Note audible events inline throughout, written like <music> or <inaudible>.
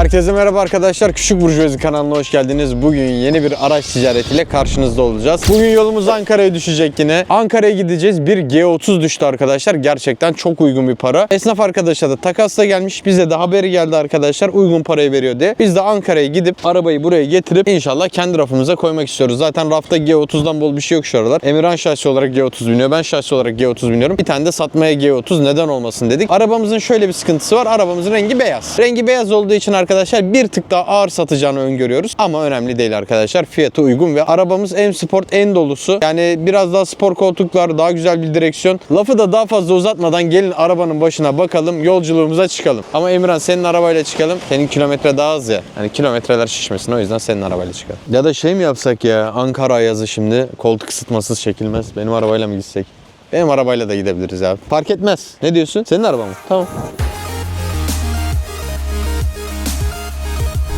Herkese merhaba arkadaşlar. Küçük Burjuvazi kanalına hoş geldiniz. Bugün yeni bir araç ticaretiyle karşınızda olacağız. Bugün yolumuz Ankara'ya düşecek yine. Ankara'ya gideceğiz. Bir G30 düştü arkadaşlar. Gerçekten çok uygun bir para. Esnaf arkadaşa da takasla gelmiş. Bize de haberi geldi arkadaşlar. Uygun parayı veriyor diye. Biz de Ankara'ya gidip arabayı buraya getirip inşallah kendi rafımıza koymak istiyoruz. Zaten rafta G30'dan bol bir şey yok şu aralar. Emirhan şahsi olarak G30 biniyor. Ben şahsi olarak G30 biniyorum. Bir tane de satmaya G30 neden olmasın dedik. Arabamızın şöyle bir sıkıntısı var. Arabamızın rengi beyaz. Rengi beyaz olduğu için arkadaşlar bir tık daha ağır satacağını öngörüyoruz. Ama önemli değil arkadaşlar. Fiyatı uygun ve arabamız M Sport en dolusu. Yani biraz daha spor koltuklar, daha güzel bir direksiyon. Lafı da daha fazla uzatmadan gelin arabanın başına bakalım, yolculuğumuza çıkalım. Ama Emirhan senin arabayla çıkalım. Senin kilometre daha az ya. Yani kilometreler şişmesin o yüzden senin arabayla çıkalım. Ya da şey mi yapsak ya Ankara yazı şimdi koltuk ısıtmasız çekilmez. Benim arabayla mı gitsek? Benim arabayla da gidebiliriz abi. Fark etmez. Ne diyorsun? Senin araban mı? Tamam.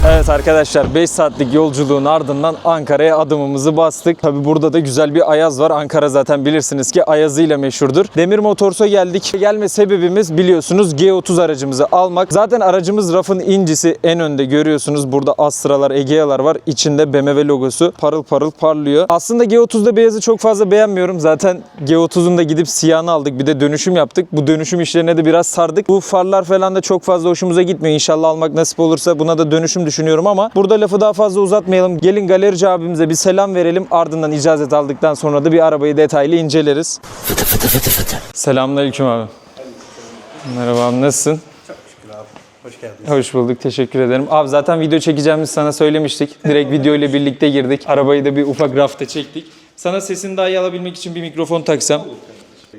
Evet arkadaşlar 5 saatlik yolculuğun ardından Ankara'ya adımımızı bastık. Tabi burada da güzel bir Ayaz var. Ankara zaten bilirsiniz ki Ayaz'ıyla meşhurdur. Demir Motors'a geldik. Gelme sebebimiz biliyorsunuz G30 aracımızı almak. Zaten aracımız rafın incisi en önde görüyorsunuz. Burada Astra'lar, Egea'lar var. İçinde BMW logosu parıl parıl parlıyor. Aslında G30'da beyazı çok fazla beğenmiyorum. Zaten G30'un da gidip siyahını aldık. Bir de dönüşüm yaptık. Bu dönüşüm işlerine de biraz sardık. Bu farlar falan da çok fazla hoşumuza gitmiyor. İnşallah almak nasip olursa buna da dönüşüm düşünüyorum ama burada lafı daha fazla uzatmayalım. Gelin galerici abimize bir selam verelim. Ardından icazet aldıktan sonra da bir arabayı detaylı inceleriz. Selamünaleyküm abi. Merhaba abi nasılsın? Hoş geldiniz. Hoş bulduk. Teşekkür ederim. Abi zaten video çekeceğimizi sana söylemiştik. Direkt video ile birlikte girdik. Arabayı da bir ufak rafta çektik. Sana sesini daha iyi alabilmek için bir mikrofon taksam.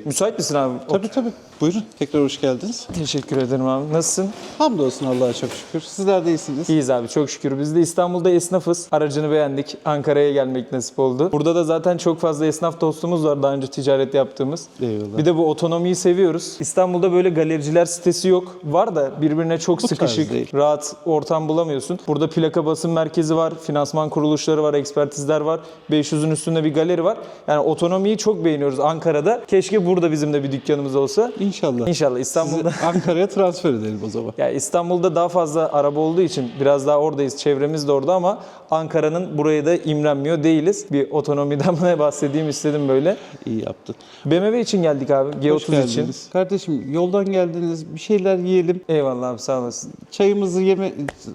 Müsait misin abi? Tabii tabii. Buyurun. Tekrar hoş geldiniz. Teşekkür ederim abi. Nasılsın? Hamdolsun Allah'a çok şükür. Sizler de iyisiniz. İyiyiz abi çok şükür. Biz de İstanbul'da esnafız. Aracını beğendik. Ankara'ya gelmek nasip oldu. Burada da zaten çok fazla esnaf dostumuz var daha önce ticaret yaptığımız. Eyvallah. Bir de bu otonomiyi seviyoruz. İstanbul'da böyle galericiler sitesi yok. Var da birbirine çok Bu tarz sıkışık, değil. rahat ortam bulamıyorsun. Burada plaka basım merkezi var, finansman kuruluşları var, ekspertizler var. 500'ün üstünde bir galeri var. Yani otonomiyi çok beğeniyoruz Ankara'da. Keşke burada bizim de bir dükkanımız olsa. İnşallah. İnşallah İstanbul'da. Sizi Ankara'ya transfer edelim o zaman. <laughs> Ya İstanbul'da daha fazla araba olduğu için biraz daha oradayız. Çevremiz de orada ama Ankara'nın buraya da imrenmiyor değiliz. Bir otonomiden <laughs> bahsedeyim istedim böyle. İyi yaptın. BMW için geldik abi. Hoş G30 için. Kardeşim yoldan geldiniz. Bir şeyler yiyelim. Eyvallah abi sağ olasın. Çayımızı, yeme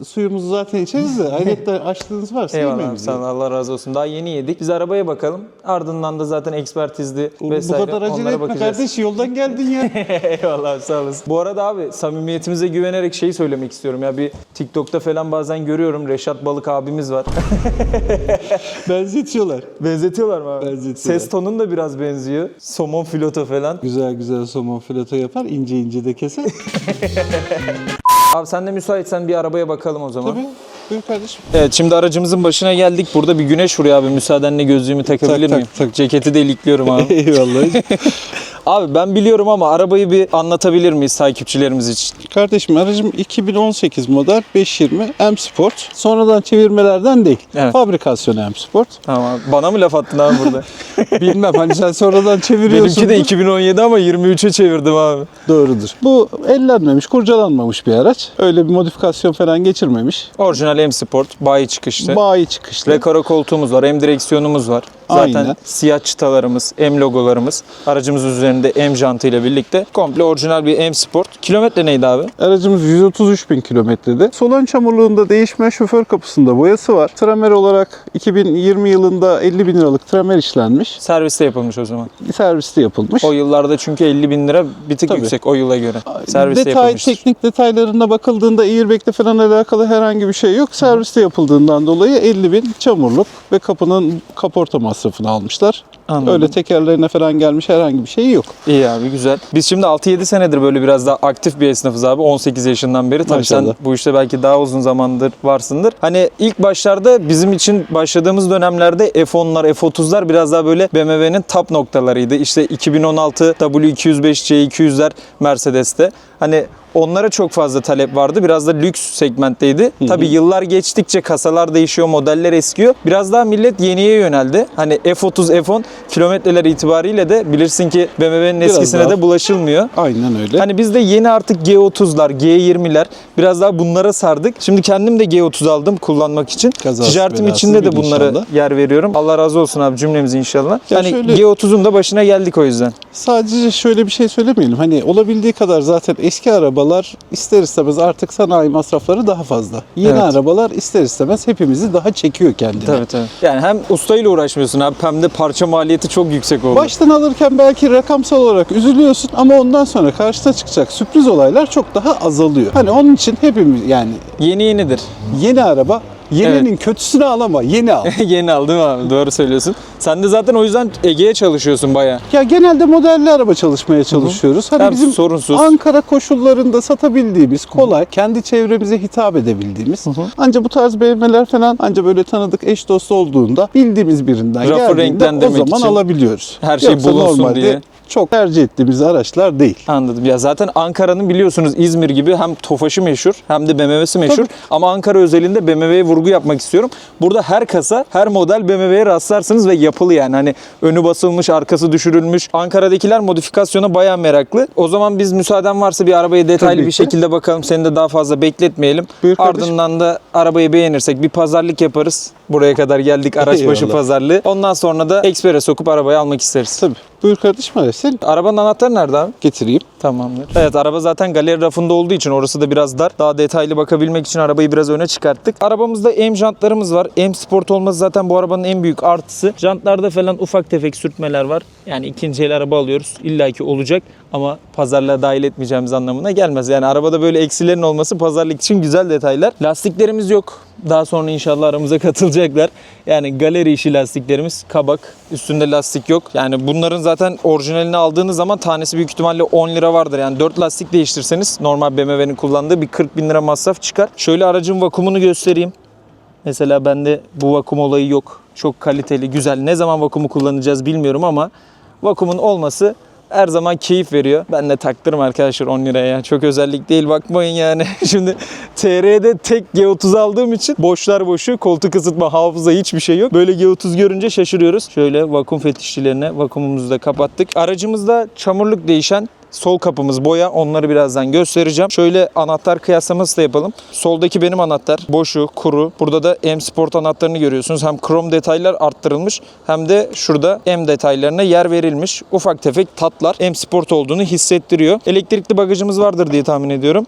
suyumuzu zaten içeriz de. <laughs> Ayrıca açtığınız varsa Eyvallah abi sağ. Allah razı olsun. Daha yeni yedik. Biz arabaya bakalım. Ardından da zaten ekspertizli Oğlum, vesaire Bu kadar acele bakacağız. kardeş. Yoldan geldin ya. <laughs> Eyvallah abi, sağ olasın. Bu arada abi samimiyetimize güvenerek şey söylemek istiyorum ya bir TikTok'ta falan bazen görüyorum Reşat Balık abimiz var. <laughs> Benzetiyorlar. Benzetiyorlar mı abi? Benzetiyorlar. Ses tonun da biraz benziyor. Somon filoto falan. Güzel güzel somon fileto yapar. ince ince de keser. <laughs> Abi sen de müsaitsen bir arabaya bakalım o zaman. Tabii. Buyur kardeşim. Evet şimdi aracımızın başına geldik. Burada bir güneş vuruyor abi. Müsaadenle gözlüğümü takabilir Tak, tak, miyim? tak. Ceketi de ilikliyorum abi. <laughs> Eyvallah. <laughs> abi ben biliyorum ama arabayı bir anlatabilir miyiz takipçilerimiz için? Kardeşim aracım 2018 model 520 M Sport. Sonradan çevirmelerden değil. Evet. Fabrikasyon M Sport. Tamam. Bana mı laf attın abi burada? <laughs> Bilmem hani sen sonradan çeviriyorsun. Benimki de 2017 ama 23'e çevirdim abi. Doğrudur. Bu ellenmemiş, kurcalanmamış bir araç. Öyle bir modifikasyon falan geçirmemiş. Orijinal M Sport, bayi çıkışlı. Bayi çıkışlı. Rekara koltuğumuz var, M direksiyonumuz var. Zaten Aynen. siyah çıtalarımız, M logolarımız. Aracımız üzerinde M jantı ile birlikte. Komple orijinal bir M Sport. Kilometre neydi abi? Aracımız 133 bin kilometrede. Sol ön çamurluğunda değişme şoför kapısında boyası var. Tramer olarak 2020 yılında 50 bin liralık tramer işlenmiş. Serviste yapılmış o zaman. Serviste yapılmış. O yıllarda çünkü 50 bin lira bir tık Tabii. yüksek o yıla göre. Serviste Detay, yapılmıştır. teknik detaylarına bakıldığında airbag'le falan alakalı herhangi bir şey yok. Serviste yapıldığından dolayı 50 bin çamurluk ve kapının kaporta masrafını almışlar. Anladım. Öyle tekerlerine falan gelmiş herhangi bir şey yok. İyi abi güzel. Biz şimdi 6-7 senedir böyle biraz daha aktif bir esnafız abi. 18 yaşından beri. Tabii sen bu işte belki daha uzun zamandır varsındır. Hani ilk başlarda bizim için başladığımız dönemlerde F10'lar, F30'lar biraz daha böyle BMW'nin top noktalarıydı. İşte 2016 W205, C200'ler Mercedes'te. Hani Onlara çok fazla talep vardı. Biraz da lüks segmentteydi. Tabii yıllar geçtikçe kasalar değişiyor, modeller eskiyor. Biraz daha millet yeniye yöneldi. Hani F30, F10 kilometreler itibariyle de bilirsin ki BMW'nin eskisine daha. de bulaşılmıyor. Aynen öyle. Hani biz de yeni artık G30'lar, G20'ler biraz daha bunlara sardık. Şimdi kendim de G30 aldım kullanmak için. Kazasız Ticaretim içinde de bunlara inşallah. yer veriyorum. Allah razı olsun abi cümlemizi inşallah. Ya hani şöyle- G30'un da başına geldik o yüzden. Sadece şöyle bir şey söylemeyelim. Hani olabildiği kadar zaten eski arabalar ister istemez artık sanayi masrafları daha fazla. Yeni Evet. arabalar ister istemez hepimizi daha çekiyor kendine. Tabii tabii. Yani hem ustayla uğraşmıyorsun abi hem de parça maliyeti çok yüksek oldu. Baştan alırken belki rakamsal olarak üzülüyorsun ama ondan sonra karşına çıkacak sürpriz olaylar çok daha azalıyor. Hani onun için hepimiz yani Yeni yenidir. yeni araba yeninin kötüsünü alama yeni al. <laughs> Yeni aldım abi doğru söylüyorsun. Sen de zaten o yüzden Ege'ye çalışıyorsun baya. ya genelde modelli araba çalışmaya çalışıyoruz. Hani Hem bizim sorunsuz. Ankara koşullarında satabildiğimiz, kolay, kendi çevremize hitap edebildiğimiz. Anca bu tarz BMW'ler falan anca böyle tanıdık eş dost olduğunda bildiğimiz birinden Rafı geldiğinde o zaman alabiliyoruz. her şey Yoksa bulunsun diye. çok tercih ettiğimiz araçlar değil. Anladım. Ya zaten Ankara'nın biliyorsunuz İzmir gibi hem Tofaş'ı meşhur hem de BMW'si meşhur. Tabii. Ama Ankara özelinde BMW'ye vurgu yapmak istiyorum. Burada her kasa, her model BMW'ye rastlarsınız ve yapılı yani. Hani önü basılmış, arkası düşürülmüş. Ankara'dakiler modifikasyona bayağı meraklı. O zaman biz müsaaden varsa bir arabaya detaylı Tabii bir ki. şekilde bakalım. Seni de daha fazla bekletmeyelim. Buyur kardeşim. Ardından da arabayı beğenirsek bir pazarlık yaparız. Buraya kadar geldik araç başı Eyvallah. pazarlığı. Ondan sonra da ekspere sokup arabayı almak isteriz. Tabii. Buyur kardeşim senin. Arabanın anahtarı nerede abi? Getireyim. Tamamdır. Evet araba zaten galeri rafında olduğu için orası da biraz dar. Daha detaylı bakabilmek için arabayı biraz öne çıkarttık. Arabamızda M jantlarımız var. M Sport olması zaten bu arabanın en büyük artısı. Jantlarda falan ufak tefek sürtmeler var. Yani ikinci el araba alıyoruz. İlla ki olacak ama pazarlığa dahil etmeyeceğimiz anlamına gelmez. Yani arabada böyle eksilerin olması pazarlık için güzel detaylar. Lastiklerimiz yok. Daha sonra inşallah aramıza <laughs> katılacaklar. Yani galeri işi lastiklerimiz kabak. Üstünde lastik yok. Yani bunların zaten orijinalini aldığınız zaman tanesi büyük ihtimalle 10 lira vardır. Yani 4 lastik değiştirseniz normal BMW'nin kullandığı bir 40 bin lira masraf çıkar. Şöyle aracın vakumunu göstereyim. Mesela bende bu vakum olayı yok. Çok kaliteli, güzel. Ne zaman vakumu kullanacağız bilmiyorum ama vakumun olması her zaman keyif veriyor. Ben de taktırım arkadaşlar 10 liraya. ya. Çok özellik değil bakmayın yani. <laughs> Şimdi TR'de tek G30 aldığım için boşlar boşu, koltuk ısıtma, hafıza hiçbir şey yok. Böyle G30 görünce şaşırıyoruz. Şöyle vakum fetişçilerine vakumumuzu da kapattık. Aracımızda çamurluk değişen Sol kapımız boya. Onları birazdan göstereceğim. Şöyle anahtar kıyaslaması da yapalım. Soldaki benim anahtar. Boşu, kuru. Burada da M Sport anahtarını görüyorsunuz. Hem krom detaylar arttırılmış hem de şurada M detaylarına yer verilmiş. Ufak tefek tatlar M Sport olduğunu hissettiriyor. Elektrikli bagajımız vardır diye tahmin ediyorum.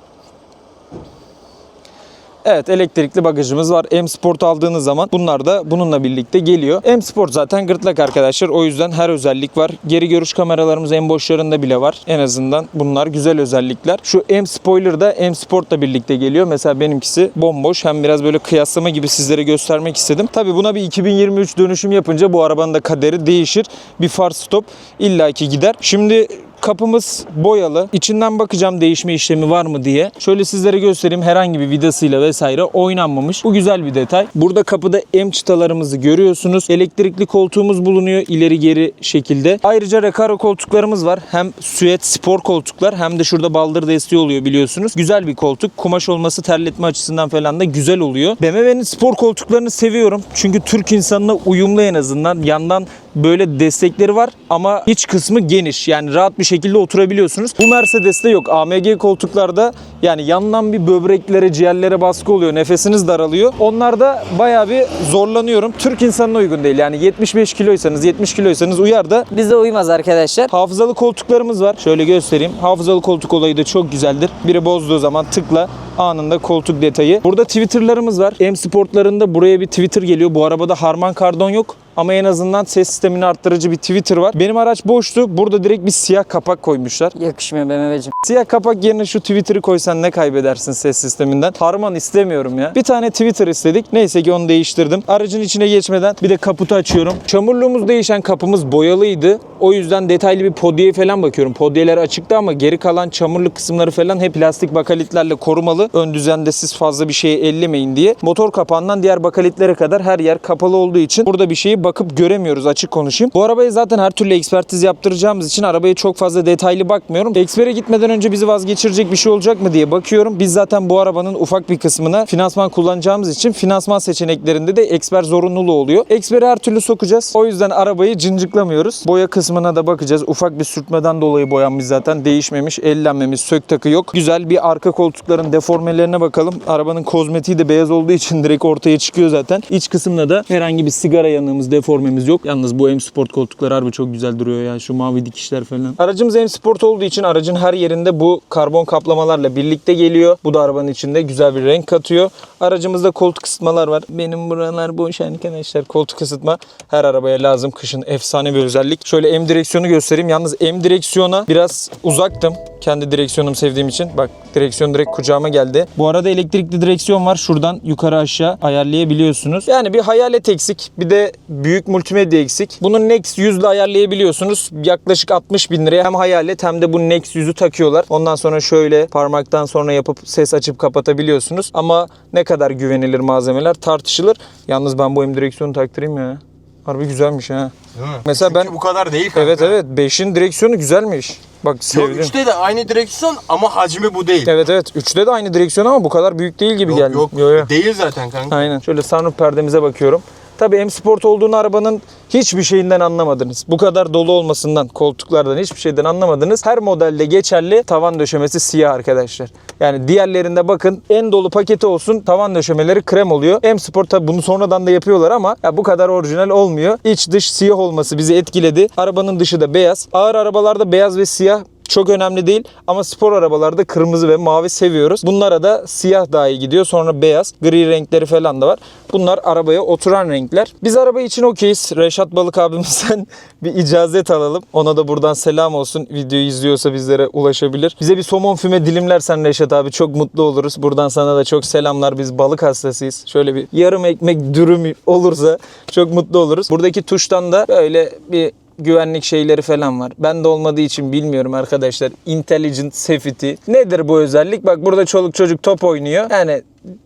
Evet elektrikli bagajımız var. M Sport aldığınız zaman bunlar da bununla birlikte geliyor. M Sport zaten gırtlak arkadaşlar. O yüzden her özellik var. Geri görüş kameralarımız en boşlarında bile var. En azından bunlar güzel özellikler. Şu M Spoiler da M Sport'la birlikte geliyor. Mesela benimkisi bomboş. Hem biraz böyle kıyaslama gibi sizlere göstermek istedim. Tabii buna bir 2023 dönüşüm yapınca bu arabanın da kaderi değişir. Bir far stop illaki gider. Şimdi Kapımız boyalı. İçinden bakacağım değişme işlemi var mı diye. Şöyle sizlere göstereyim. Herhangi bir vidasıyla vesaire oynanmamış. Bu güzel bir detay. Burada kapıda M çıtalarımızı görüyorsunuz. Elektrikli koltuğumuz bulunuyor ileri geri şekilde. Ayrıca Recaro koltuklarımız var. Hem süet spor koltuklar hem de şurada baldır desteği oluyor biliyorsunuz. Güzel bir koltuk. Kumaş olması terletme açısından falan da güzel oluyor. BMW'nin spor koltuklarını seviyorum. Çünkü Türk insanına uyumlu en azından. Yandan böyle destekleri var ama iç kısmı geniş. Yani rahat bir şekilde oturabiliyorsunuz. Bu Mercedes'te yok. AMG koltuklarda yani yandan bir böbreklere, ciğerlere baskı oluyor. Nefesiniz daralıyor. Onlarda bayağı bir zorlanıyorum. Türk insanına uygun değil. Yani 75 kiloysanız, 70 kiloysanız uyar da Bize uymaz arkadaşlar. Hafızalı koltuklarımız var. Şöyle göstereyim. Hafızalı koltuk olayı da çok güzeldir. Biri bozduğu zaman tıkla anında koltuk detayı. Burada Twitter'larımız var. M Sport'larında buraya bir Twitter geliyor. Bu arabada Harman Kardon yok. Ama en azından ses sistemini arttırıcı bir Twitter var. Benim araç boştu. Burada direkt bir siyah kapak koymuşlar. Yakışmıyor BMW'cim. Siyah kapak yerine şu Twitter'ı koysan ne kaybedersin ses sisteminden? Harman istemiyorum ya. Bir tane Twitter istedik. Neyse ki onu değiştirdim. Aracın içine geçmeden bir de kaputu açıyorum. Çamurluğumuz değişen kapımız boyalıydı. O yüzden detaylı bir podyeye falan bakıyorum. Podyeler açıktı ama geri kalan çamurluk kısımları falan hep plastik bakalitlerle korumalı. Ön düzende siz fazla bir şeye ellemeyin diye. Motor kapağından diğer bakalitlere kadar her yer kapalı olduğu için burada bir şeyi bakıp göremiyoruz açık konuşayım. Bu arabayı zaten her türlü ekspertiz yaptıracağımız için arabaya çok fazla detaylı bakmıyorum. Ekspere gitmeden önce bizi vazgeçirecek bir şey olacak mı diye bakıyorum. Biz zaten bu arabanın ufak bir kısmına finansman kullanacağımız için finansman seçeneklerinde de eksper zorunluluğu oluyor. Eksperi her türlü sokacağız. O yüzden arabayı cinciklamıyoruz. Boya kısmına da bakacağız. Ufak bir sürtmeden dolayı boyanmış zaten. Değişmemiş, ellenmemiş, sök takı yok. Güzel bir arka koltukların deformelerine bakalım. Arabanın kozmetiği de beyaz olduğu için direkt ortaya çıkıyor zaten. İç kısımda da herhangi bir sigara yanığımız, deformemiz yok. Yalnız bu M Sport koltuklar harbi çok güzel duruyor ya. Şu mavi dikişler falan. Aracımız M Sport olduğu için aracın her yerinde bu karbon kaplamalarla birlikte geliyor. Bu da arabanın içinde güzel bir renk katıyor. Aracımızda koltuk ısıtmalar var. Benim buralar boş arkadaşlar. Koltuk ısıtma her arabaya lazım. Kışın efsane bir özellik. Şöyle M direksiyonu göstereyim. Yalnız M direksiyona biraz uzaktım. Kendi direksiyonumu sevdiğim için. Bak direksiyon direkt kucağıma geldi. Bu arada elektrikli direksiyon var. Şuradan yukarı aşağı ayarlayabiliyorsunuz. Yani bir hayalet eksik. Bir de büyük multimedya eksik. Bunu Nex 100 ile ayarlayabiliyorsunuz. Yaklaşık 60 bin liraya hem hayalet hem de bu Nex 100'ü takıyorlar. Ondan sonra şöyle parmaktan sonra yapıp ses açıp kapatabiliyorsunuz. Ama ne kadar güvenilir malzemeler tartışılır. Yalnız ben bu M direksiyonu taktırayım ya. Harbi güzelmiş ha. Değil mi? Mesela Çünkü ben bu kadar değil kanka. Evet evet 5'in direksiyonu güzelmiş. Bak Yok sevdim. 3'te de aynı direksiyon ama hacmi bu değil. Evet evet 3'te de aynı direksiyon ama bu kadar büyük değil gibi Yok, geldi. yok Yo, yo. değil zaten kanka. Aynen. Şöyle sunroof perdemize bakıyorum. Tabii M Sport olduğunu arabanın hiçbir şeyinden anlamadınız. Bu kadar dolu olmasından, koltuklardan hiçbir şeyden anlamadınız. Her modelde geçerli tavan döşemesi siyah arkadaşlar. Yani diğerlerinde bakın en dolu paketi olsun tavan döşemeleri krem oluyor. M Sport tabii bunu sonradan da yapıyorlar ama ya bu kadar orijinal olmuyor. İç dış siyah olması bizi etkiledi. Arabanın dışı da beyaz. Ağır arabalarda beyaz ve siyah çok önemli değil ama spor arabalarda kırmızı ve mavi seviyoruz. Bunlara da siyah daha iyi gidiyor. Sonra beyaz, gri renkleri falan da var. Bunlar arabaya oturan renkler. Biz araba için okeyiz. Reşat Balık abimizden <laughs> bir icazet alalım. Ona da buradan selam olsun. Videoyu izliyorsa bizlere ulaşabilir. Bize bir somon füme dilimlersen Reşat abi çok mutlu oluruz. Buradan sana da çok selamlar. Biz balık hastasıyız. Şöyle bir yarım ekmek dürüm olursa çok mutlu oluruz. Buradaki tuştan da böyle bir güvenlik şeyleri falan var. Ben de olmadığı için bilmiyorum arkadaşlar. Intelligent Safety. Nedir bu özellik? Bak burada çoluk çocuk top oynuyor. Yani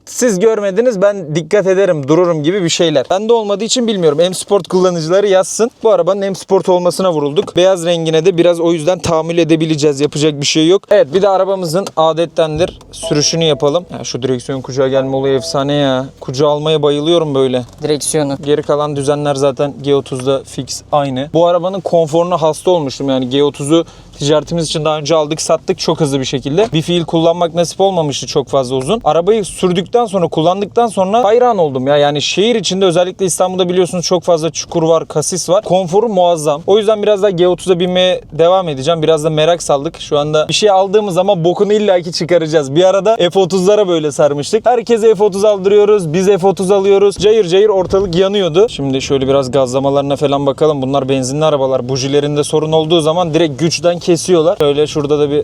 siz görmediniz ben dikkat ederim dururum gibi bir şeyler. Bende olmadığı için bilmiyorum. M Sport kullanıcıları yazsın. Bu arabanın M Sport olmasına vurulduk. Beyaz rengine de biraz o yüzden tahammül edebileceğiz. Yapacak bir şey yok. Evet bir de arabamızın adettendir sürüşünü yapalım. Ya şu direksiyon kucağa gelme olayı efsane ya. Kucağa almaya bayılıyorum böyle. Direksiyonu. Geri kalan düzenler zaten G30'da fix aynı. Bu arabanın konforuna hasta olmuştum yani G30'u ticaretimiz için daha önce aldık sattık çok hızlı bir şekilde. Bir fiil kullanmak nasip olmamıştı çok fazla uzun. Arabayı sürdükten sonra kullandıktan sonra hayran oldum ya. Yani şehir içinde özellikle İstanbul'da biliyorsunuz çok fazla çukur var, kasis var. Konforu muazzam. O yüzden biraz daha G30'a binmeye devam edeceğim. Biraz da merak saldık. Şu anda bir şey aldığımız zaman bokunu illaki çıkaracağız. Bir arada F30'lara böyle sarmıştık. Herkese F30 aldırıyoruz. Biz F30 alıyoruz. Cayır cayır ortalık yanıyordu. Şimdi şöyle biraz gazlamalarına falan bakalım. Bunlar benzinli arabalar. Bujilerinde sorun olduğu zaman direkt güçten kesiyorlar. Şöyle şurada da bir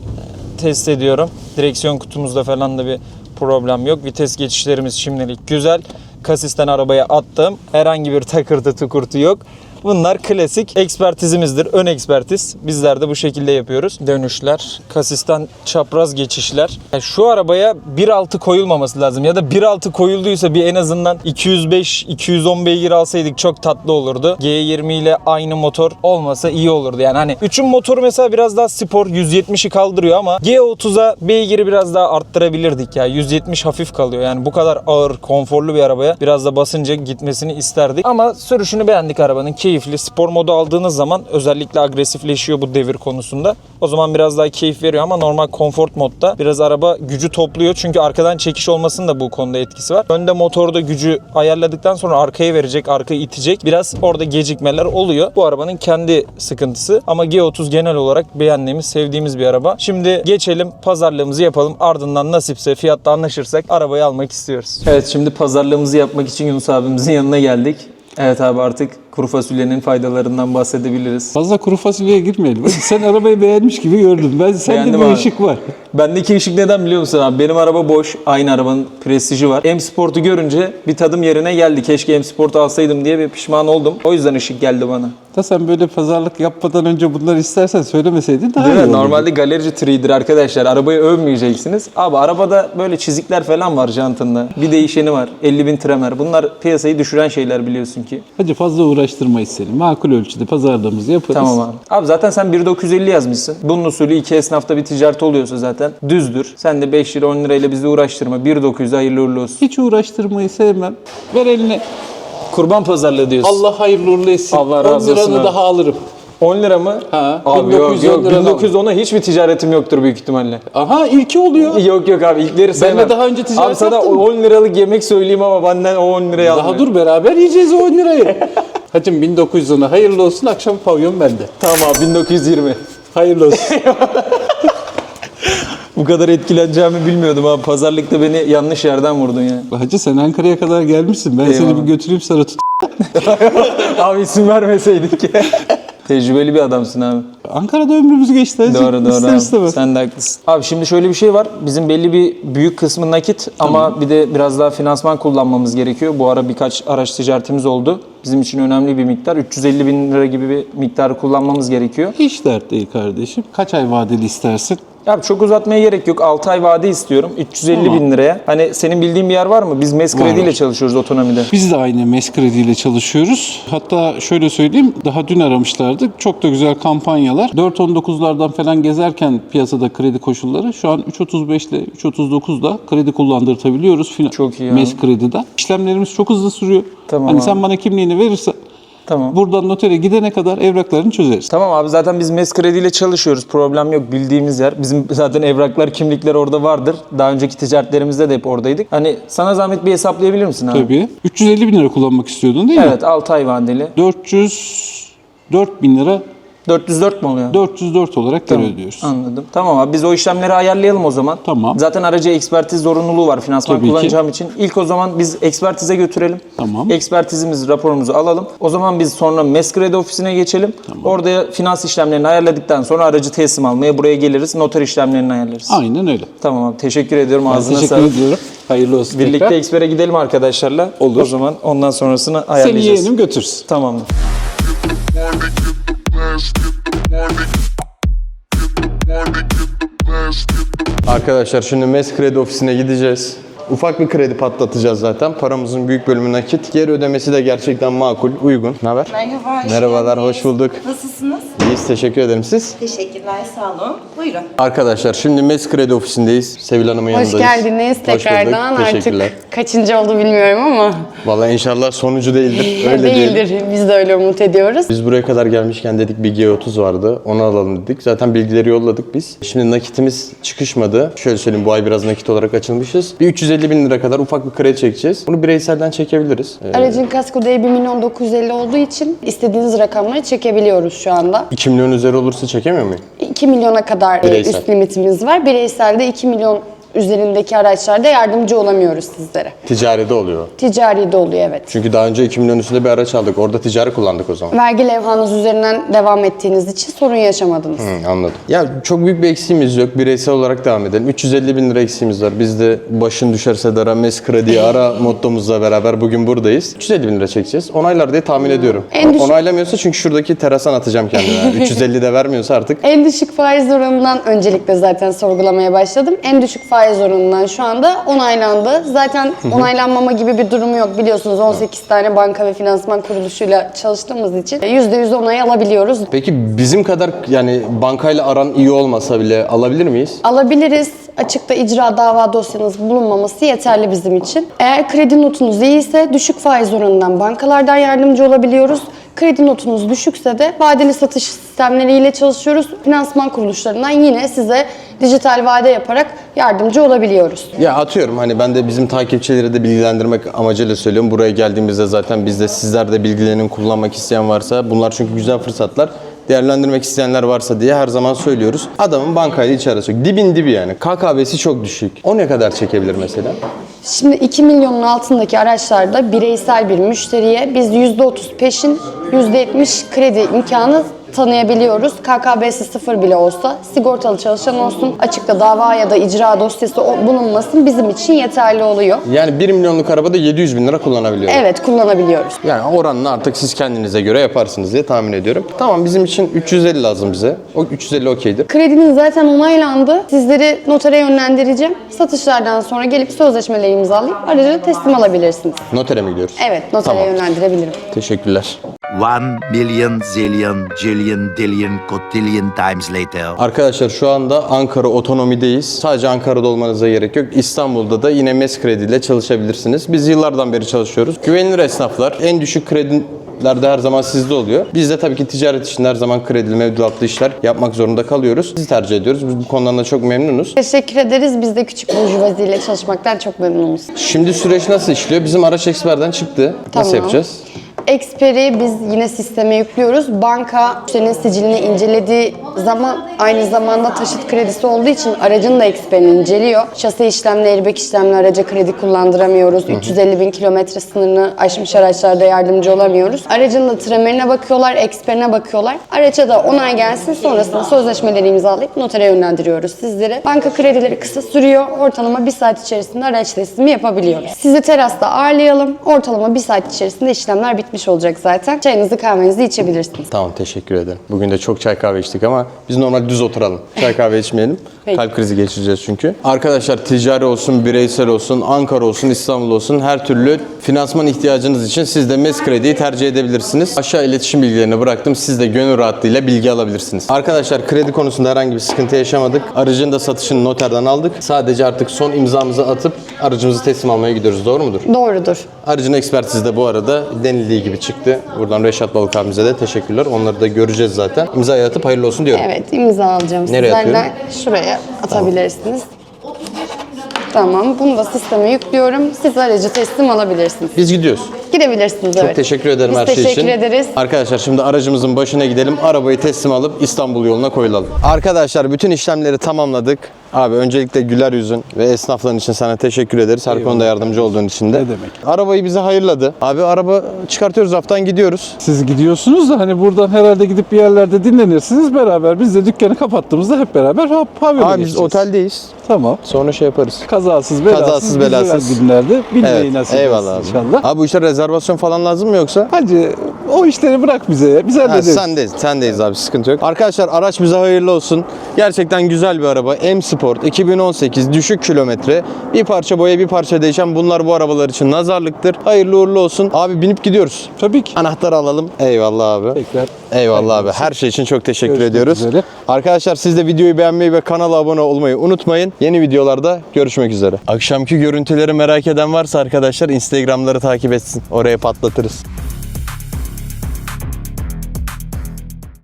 test ediyorum. Direksiyon kutumuzda falan da bir problem yok. Vites geçişlerimiz şimdilik güzel. Kasisten arabaya attım. Herhangi bir takırtı tukurtu yok. Bunlar klasik ekspertizimizdir. Ön ekspertiz. Bizler de bu şekilde yapıyoruz. Dönüşler, kasisten çapraz geçişler. Yani şu arabaya 1.6 koyulmaması lazım. Ya da 1.6 koyulduysa bir en azından 205-210 beygir alsaydık çok tatlı olurdu. G20 ile aynı motor olmasa iyi olurdu. Yani hani 3'ün motoru mesela biraz daha spor 170'i kaldırıyor ama G30'a beygiri biraz daha arttırabilirdik ya. 170 hafif kalıyor. Yani bu kadar ağır, konforlu bir arabaya biraz da basınca gitmesini isterdik. Ama sürüşünü beğendik arabanın. Keyifli. Spor modu aldığınız zaman özellikle agresifleşiyor bu devir konusunda. O zaman biraz daha keyif veriyor ama normal konfort modda biraz araba gücü topluyor. Çünkü arkadan çekiş olmasının da bu konuda etkisi var. Önde motorda gücü ayarladıktan sonra arkaya verecek, arkayı itecek. Biraz orada gecikmeler oluyor. Bu arabanın kendi sıkıntısı. Ama G30 genel olarak beğendiğimiz, sevdiğimiz bir araba. Şimdi geçelim pazarlığımızı yapalım. Ardından nasipse fiyatta anlaşırsak arabayı almak istiyoruz. Evet şimdi pazarlığımızı yapmak için Yunus abimizin yanına geldik. Evet abi artık kuru fasulyenin faydalarından bahsedebiliriz. Fazla kuru fasulyeye girmeyelim. Sen arabayı beğenmiş gibi gördüm. Ben sende Beğendim bir abi. ışık var. Bendeki ışık neden biliyor musun abi? Benim araba boş. Aynı arabanın prestiji var. M Sport'u görünce bir tadım yerine geldi. Keşke M Sport'u alsaydım diye bir pişman oldum. O yüzden ışık geldi bana. Da sen böyle pazarlık yapmadan önce bunları istersen söylemeseydin daha Değil iyi mi? olurdu. Normalde galerici tree'dir arkadaşlar. Arabayı övmeyeceksiniz. Abi arabada böyle çizikler falan var jantında. Bir değişeni var. 50 bin tremer. Bunlar piyasayı düşüren şeyler biliyorsun ki. Hadi fazla uğraştırmayız seni. Makul ölçüde pazarlığımızı yaparız. Tamam abi. Abi zaten sen 1950 yazmışsın. Bunun usulü iki esnafta bir ticaret oluyorsa zaten düzdür. Sen de 5 lira 10 lirayla bizi uğraştırma. 1900 hayırlı uğurlu olsun. Hiç uğraştırmayı sevmem. Ver eline. Kurban pazarlığı diyorsun. Allah hayırlı uğurlu etsin. Allah razı 10 liranı olsun abi. daha alırım. 10 lira mı? Ha, Abi yok 1910 yok. liradan. 1910'a hiçbir ticaretim yoktur büyük ihtimalle. Aha ilki oluyor. Yok yok abi ilkleri sevmem. daha önce ticaret Abi sana yaptım. 10 liralık yemek söyleyeyim ama benden o 10 lirayı Daha almıyor. dur beraber yiyeceğiz o 10 lirayı. <laughs> Hacım 1910'a hayırlı olsun akşam pavyon bende. Tamam abi 1920. Hayırlı olsun. <laughs> Bu kadar etkileneceğimi bilmiyordum abi. Pazarlıkta beni yanlış yerden vurdun ya. Hacı sen Ankara'ya kadar gelmişsin. Ben seni Eyvallah. bir götüreyim sana tut. <laughs> abi isim vermeseydik. Tecrübeli bir adamsın abi. Ankara'da ömrümüz geçti hacı. Doğru doğru İster abi. istemez. Sen de haklısın. Abi şimdi şöyle bir şey var. Bizim belli bir büyük kısmı nakit ama bir de biraz daha finansman kullanmamız gerekiyor. Bu ara birkaç araç ticaretimiz oldu. Bizim için önemli bir miktar. 350 bin lira gibi bir miktarı kullanmamız gerekiyor. Hiç dert değil kardeşim. Kaç ay vadeli istersin? Abi çok uzatmaya gerek yok. 6 ay vade istiyorum. 350 Tamam. bin liraya. Hani senin bildiğin bir yer var mı? Biz MES Var, krediyle var. çalışıyoruz otonomide. Biz de aynı MES krediyle çalışıyoruz. Hatta şöyle söyleyeyim, daha dün aramışlardı. Çok da güzel kampanyalar. 4.19'lardan falan gezerken piyasada kredi koşulları şu an 3.35 ile 3.39'da kredi kullandırtabiliyoruz. Çok iyi MES krediden. İşlemlerimiz çok hızlı sürüyor. Tamam hani abi. sen bana kimliğini verirsen Tamam. buradan notere gidene kadar evraklarını çözeriz. Tamam abi zaten biz MES krediyle çalışıyoruz. Problem yok. Bildiğimiz yer. Bizim <laughs> zaten evraklar, kimlikler orada vardır. Daha önceki ticaretlerimizde de hep oradaydık. Hani sana zahmet bir hesaplayabilir misin abi? Tabii. 350 bin lira kullanmak istiyordun değil mi? Evet 6 ay vadeli. 404 bin lira 404 mu oluyor? 404 olarak geri ödüyoruz. Anladım. Tamam abi biz o işlemleri ayarlayalım o zaman. Tamam. Zaten araca ekspertiz zorunluluğu var finansman Tabii ki. kullanacağım için. İlk o zaman biz ekspertize götürelim. Tamam. Ekspertizimiz, raporumuzu alalım. O zaman biz sonra MES kredi ofisine geçelim. Orada finans işlemlerini ayarladıktan sonra aracı teslim almaya buraya geliriz. Noter işlemlerini ayarlarız. Aynen öyle. Tamam abi teşekkür ediyorum. Ben Ağzına teşekkür sağlık. ediyorum. Hayırlı olsun. Birlikte tekrar. ekspere gidelim arkadaşlarla. Olur. O zaman ondan sonrasını Seni ayarlayacağız. yeğenim götürsün. Tamamdır. Arkadaşlar şimdi MES kredi ofisine gideceğiz. Ufak bir kredi patlatacağız zaten. Paramızın büyük bölümü nakit. Geri ödemesi de gerçekten makul, uygun. Ne haber? Merhaba. hoş Merhabalar, geldiniz. hoş bulduk. Nasılsınız? İyiyiz, teşekkür ederim. Siz? Teşekkürler, sağ olun. Buyurun. Arkadaşlar şimdi MES kredi ofisindeyiz. Sevil Hanım'ın yanındayız. Hoş geldiniz Hoş bulduk, tekrardan. Teşekkürler. Artık kaçıncı oldu bilmiyorum ama Vallahi inşallah sonucu değildir. <laughs> Öyle değildir. diyelim. Biz de öyle umut ediyoruz. Biz buraya kadar gelmişken dedik bir G30 vardı. Onu alalım dedik. Zaten bilgileri yolladık biz. Şimdi nakitimiz çıkışmadı. Şöyle söyleyeyim bu ay biraz nakit olarak açılmışız. Bir 350 bin lira kadar ufak bir kredi çekeceğiz. Bunu bireyselden çekebiliriz. Ee, Aracın kasko değeri 1 milyon 950 olduğu için istediğiniz rakamları çekebiliyoruz şu anda. 2 milyon üzeri olursa çekemiyor muyum? 2 milyona kadar e, Bireysel. üst limitimiz var. Bireyselde 2 milyon üzerindeki araçlarda yardımcı olamıyoruz sizlere. Ticarede oluyor. Ticari de oluyor evet. Çünkü daha önce 2 milyon üstünde bir araç aldık. Orada ticari kullandık o zaman. Vergi levhanız üzerinden devam ettiğiniz için sorun yaşamadınız. Hı, anladım. Ya çok büyük bir eksiğimiz yok. Bireysel olarak devam edelim. 350 bin lira eksiğimiz var. Biz de başın düşerse dara, mes krediyi ara <laughs> mottomuzla beraber bugün buradayız. 350 bin lira çekeceğiz. Onaylar diye tahmin ediyorum. En düşük- Onaylamıyorsa çünkü şuradaki terasan atacağım kendime. Yani <laughs> 350 de vermiyorsa artık En düşük faiz oranından öncelikle zaten sorgulamaya başladım. En düşük faiz oranından şu anda onaylandı. Zaten onaylanmama gibi bir durum yok. Biliyorsunuz 18 tane banka ve finansman kuruluşuyla çalıştığımız için %100 onay alabiliyoruz. Peki bizim kadar yani bankayla aran iyi olmasa bile alabilir miyiz? Alabiliriz. Açıkta icra dava dosyanız bulunmaması yeterli bizim için. Eğer kredi notunuz iyiyse düşük faiz oranından bankalardan yardımcı olabiliyoruz. Kredi notunuz düşükse de vadeli satış sistemleriyle çalışıyoruz. Finansman kuruluşlarından yine size dijital vade yaparak yardımcı olabiliyoruz. Ya atıyorum hani ben de bizim takipçileri de bilgilendirmek amacıyla söylüyorum. Buraya geldiğimizde zaten bizde sizler de bilgilerini kullanmak isteyen varsa bunlar çünkü güzel fırsatlar. Değerlendirmek isteyenler varsa diye her zaman söylüyoruz. Adamın bankayla hiç arası yok. Dibin dibi yani. KKB'si çok düşük. O ne kadar çekebilir mesela? Şimdi 2 milyonun altındaki araçlarda bireysel bir müşteriye biz %30 peşin, %70 kredi imkanı tanıyabiliyoruz. KKB'si sıfır bile olsa, sigortalı çalışan olsun, açıkta dava ya da icra dosyası bulunmasın bizim için yeterli oluyor. Yani 1 milyonluk arabada 700 bin lira kullanabiliyor. Evet kullanabiliyoruz. Yani oranını artık siz kendinize göre yaparsınız diye tahmin ediyorum. Tamam bizim için 350 lazım bize. O 350 okeydir. Krediniz zaten onaylandı. Sizleri notere yönlendireceğim. Satışlardan sonra gelip sözleşmeleri imzalayıp aracı teslim alabilirsiniz. Notere mi gidiyoruz? Evet notere Tamam. yönlendirebilirim. Teşekkürler. One million zillion jillion dillion cotillion times later. Arkadaşlar şu anda Ankara otonomideyiz. Sadece Ankara'da olmanıza gerek yok. İstanbul'da da yine MES kredi ile çalışabilirsiniz. Biz yıllardan beri çalışıyoruz. Güvenilir esnaflar. En düşük kredilerde her zaman sizde oluyor. Biz de tabii ki ticaret için her zaman kredili mevduatlı işler yapmak zorunda kalıyoruz. Sizi tercih ediyoruz. Biz bu konudan da çok memnunuz. Teşekkür ederiz. Biz de küçük burjuvaziyle çalışmaktan çok memnunuz. Şimdi süreç nasıl işliyor? Bizim araç eksperden çıktı. Nasıl Tamam. yapacağız? Expert'i biz yine sisteme yüklüyoruz. Banka müşterinin sicilini incelediği zaman aynı zamanda taşıt kredisi olduğu için aracın da expertini inceliyor. Şase işlemli, airbag işlemli araca kredi kullandıramıyoruz. 350 bin kilometre sınırını aşmış araçlarda yardımcı olamıyoruz. Aracın da tramerine bakıyorlar, expertine bakıyorlar. Araca da onay gelsin sonrasında sözleşmeleri imzalayıp notere yönlendiriyoruz sizlere. Banka kredileri kısa sürüyor. Ortalama bir saat içerisinde araç teslimi yapabiliyoruz. Sizi terasta ağırlayalım. Ortalama bir saat içerisinde işlemler bitmiş olacak zaten. Çayınızı kahvenizi içebilirsiniz. Tamam teşekkür ederim. Bugün de çok çay kahve içtik ama biz normal düz oturalım. Çay kahve içmeyelim. <laughs> Peki. Kalp krizi geçireceğiz çünkü. Arkadaşlar ticari olsun, bireysel olsun, Ankara olsun, İstanbul olsun her türlü finansman ihtiyacınız için siz de MES krediyi tercih edebilirsiniz. Aşağı iletişim bilgilerini bıraktım. Siz de gönül rahatlığıyla bilgi alabilirsiniz. Arkadaşlar kredi konusunda herhangi bir sıkıntı yaşamadık. Aracın da satışını noterden aldık. Sadece artık son imzamızı atıp aracımızı teslim almaya gidiyoruz. Doğru mudur? Doğrudur. Aracın ekspertizi de bu arada denildiği gibi çıktı. Buradan Reşat Balık abimize de teşekkürler. Onları da göreceğiz zaten. İmzayı atıp hayırlı olsun diyorum. Evet imza alacağım Nereye sizlerden. atıyorum? Şuraya atabilirsiniz. Tamam. Bunu da sisteme yüklüyorum. Siz aracı teslim alabilirsiniz. Biz gidiyoruz. Gidebilirsiniz Çok evet. teşekkür ederim Biz her şey için. teşekkür ederiz. Arkadaşlar şimdi aracımızın başına gidelim. Arabayı teslim alıp İstanbul yoluna koyulalım. Arkadaşlar bütün işlemleri tamamladık. Abi öncelikle güler yüzün ve esnafların için sana teşekkür ederiz. Her konuda yardımcı olduğun için de. Ne demek. Arabayı bize hayırladı. Abi araba çıkartıyoruz haftan gidiyoruz. Siz gidiyorsunuz da hani buradan herhalde gidip bir yerlerde dinlenirsiniz beraber. Biz de dükkanı kapattığımızda hep beraber ha- pavyona Abi biz geçeceğiz. oteldeyiz. Tamam. Sonra şey yaparız. Kazasız belasız. Kazasız, güzel belasız. günlerde bilmeyi Evet. nasip Eyvallah abi. inşallah. Abi bu işe rezervasyon falan lazım mı yoksa? Hacı o işleri bırak bize. Biz Ha, hallederiz. sendeyiz, sendeyiz abi sıkıntı yok. Arkadaşlar araç bize hayırlı olsun. Gerçekten güzel bir araba. M Sport 2018 düşük kilometre. Bir parça boya bir parça değişen bunlar bu arabalar için nazarlıktır. Hayırlı uğurlu olsun. Abi binip gidiyoruz. Tabii ki. Anahtarı alalım. Eyvallah abi. Tekrar Eyvallah abi. Her şey için çok teşekkür Görüşmek ediyoruz. üzere. Arkadaşlar siz de videoyu beğenmeyi ve kanala abone olmayı unutmayın. Yeni videolarda görüşmek üzere. Akşamki görüntüleri merak eden varsa arkadaşlar Instagram'ları takip etsin. Oraya patlatırız.